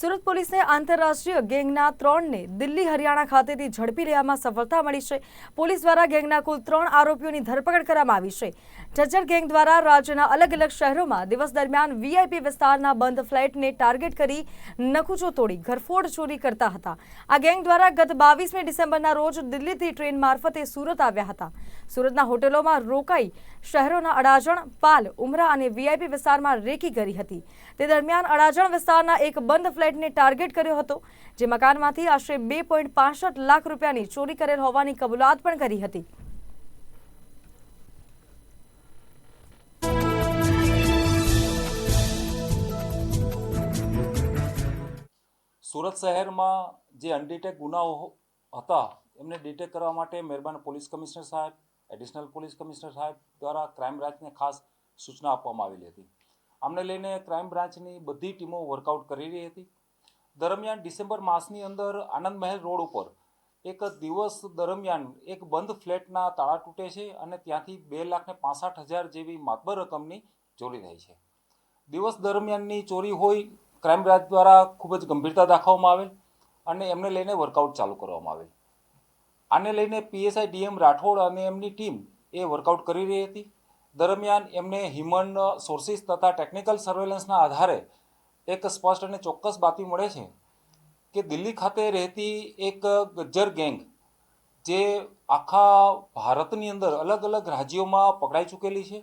સુરત પોલીસને આંતરરાષ્ટ્રીય ગેંગના ત્રણને દિલ્હી, હરિયાણા ખાતેથી ઝડપી લેવામાં સફળતા મળી છે. પોલીસ દ્વારા ગેંગના કુલ ત્રણ આરોપીઓની ધરપકડ કરવામાં આવી છે. જજ્જર ગેંગ દ્વારા રાજ્યના અલગ અલગ શહેરોમાં દિવસ દરમિયાન વીઆઈપી વિસ્તારના બંધ ફ્લેટને ટાર્ગેટ કરી નકુચો તોડી, ઘરફોડ ચોરી કરતા હતા. આ ગેંગ દ્વારા ગત બાવીસમી ડિસેમ્બરના રોજ દિલ્હીથી ટ્રેન મારફતે સુરત આવ્યા હતા. સુરતના હોટેલોમાં રોકાઈ શહેરોના અડાજણ, પાલ, ઉમરા અને વીઆઈપી વિસ્તારમાં રેકી કરી હતી. તે દરમિયાન અડાજણ વિસ્તારના એક બંધ ફ્લેટને ટાર્ગેટ કર્યો હતો. જે મકાનમાંથી આશરે બે લાખ રૂપિયાની ચોરી કરેલ હોવાની કબૂલાત પણ કરી હતી. સુરત શહેરમાં જે અનડિટેક ગુનાઓ હતા, એમને ડિટેક કરવા માટે મહેરબાન પોલીસ કમિશનર સાહેબ એડિશનલ પોલીસ કમિશનર સાહેબ દ્વારા ક્રાઇમ બ્રાન્ચને ખાસ સૂચના આપવામાં આવેલી હતી. આમને લઈને ક્રાઇમ બ્રાન્ચની બધી ટીમો વર્કઆઉટ કરી રહી હતી. દરમિયાન ડિસેમ્બર માસની અંદર આનંદ મહેલ રોડ ઉપર એક દિવસ દરમિયાન એક બંધ ફ્લેટના તાળા તૂટે છે અને ત્યાંથી બે લાખને પાસઠ હજાર જેવી માતબર રકમની ચોરી થઈ છે. દિવસ દરમિયાનની ચોરી હોય ક્રાઇમ બ્રાન્ચ દ્વારા ખૂબ જ ગંભીરતા દાખવવામાં આવેલ અને એમને લઈને વર્કઆઉટ ચાલુ કરવામાં આવેલ. આને લઈને પીએસઆઈ ડીએમ રાઠોડ અને એમની ટીમ એ વર્કઆઉટ કરી રહી હતી. દરમિયાન એમને હ્યુમન સોર્સિસ તથા ટેકનિકલ સર્વેલન્સના આધારે એક સ્પષ્ટ અને ચોક્કસ બાતમી મળે છે કે દિલ્હી ખાતે રહેતી એક ગજ્જર ગેંગ, જે આખા ભારતની અંદર અલગ અલગ રાજ્યોમાં પકડાઈ ચૂકેલી છે?